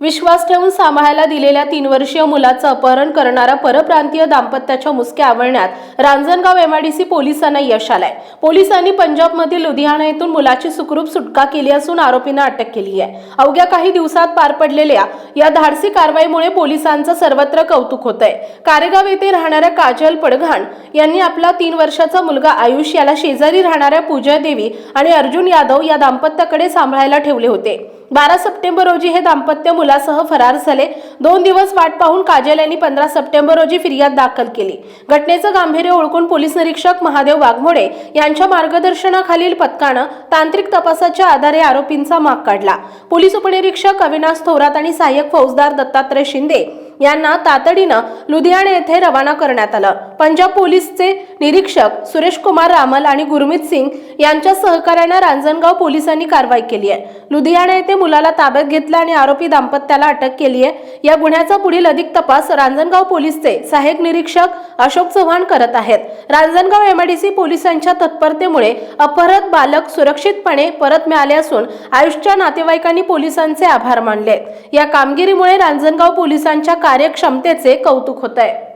विश्वास ठेवून सांभाळायला दिलेल्या तीन वर्षीय मुलाचं अपहरण करणारा परप्रांतीय दाम्पत्याच्या मुसक्या आवळण्यात रांजणगाव एमआयडीसी पोलिसांना यश आलंय. पोलिसांनी पंजाबमधील लुधियाना येथून मुलाची सुखरूप सुटका केली असून आरोपींना अटक केली आहे. अवघ्या काही दिवसात पार पडलेल्या या धाडसी कारवाईमुळे पोलिसांचं सर्वत्र कौतुक होत आहे कारेगाव येथे राहणाऱ्या काजल पडघाण यांनी आपला तीन वर्षाचा मुलगा आयुष याला शेजारी राहणाऱ्या पूजा देवी आणि अर्जुन यादव या दाम्पत्याकडे सांभाळायला ठेवले होते. बारा सप्टेंबर रोजी हे दाम्पत्य मुलासह फरार झाले. दोन दिवस वाट पाहून काजल यांनी पंधरा सप्टेंबर रोजी फिर्याद दाखल केली. घटनेचं गांभीर्य ओळखून पोलीस निरीक्षक महादेव वाघमोडे यांच्या मार्गदर्शनाखालील पथकानं तांत्रिक तपासाच्या आधारे आरोपींचा माग काढला. पोलीस उपनिरीक्षक अविनाश थोरात आणि सहाय्यक फौजदार दत्तात्रय शिंदे यांना तातडीनं लुधियाना येथे रवाना करण्यात आलं. पंजाब पोलीसचे निरीक्षक सुरेश कुमार रामल आणि गुरमीत सिंग यांच्या सहकार्यानं रांजणगाव पोलिसांनी कारवाई केली आहे. लुधियाना येथे मुलाला ताब्यात घेतलं आणि आरोपी दाम्पत्याला अटक केली आहे. या गुन्ह्याचा पुढील अधिक तपास रांजणगाव पोलीसचे सहाय्यक निरीक्षक अशोक चव्हाण करत आहेत. रांजणगाव एमआयडीसी पोलिसांच्या तत्परतेमुळे अपहरत बालक सुरक्षितपणे परत मिळाले असून आयुषच्या नातेवाईकांनी पोलिसांचे आभार मानले. या कामगिरीमुळे रांजणगाव पोलिसांच्या कार्यक्षमतेचे कौतुक होत आहे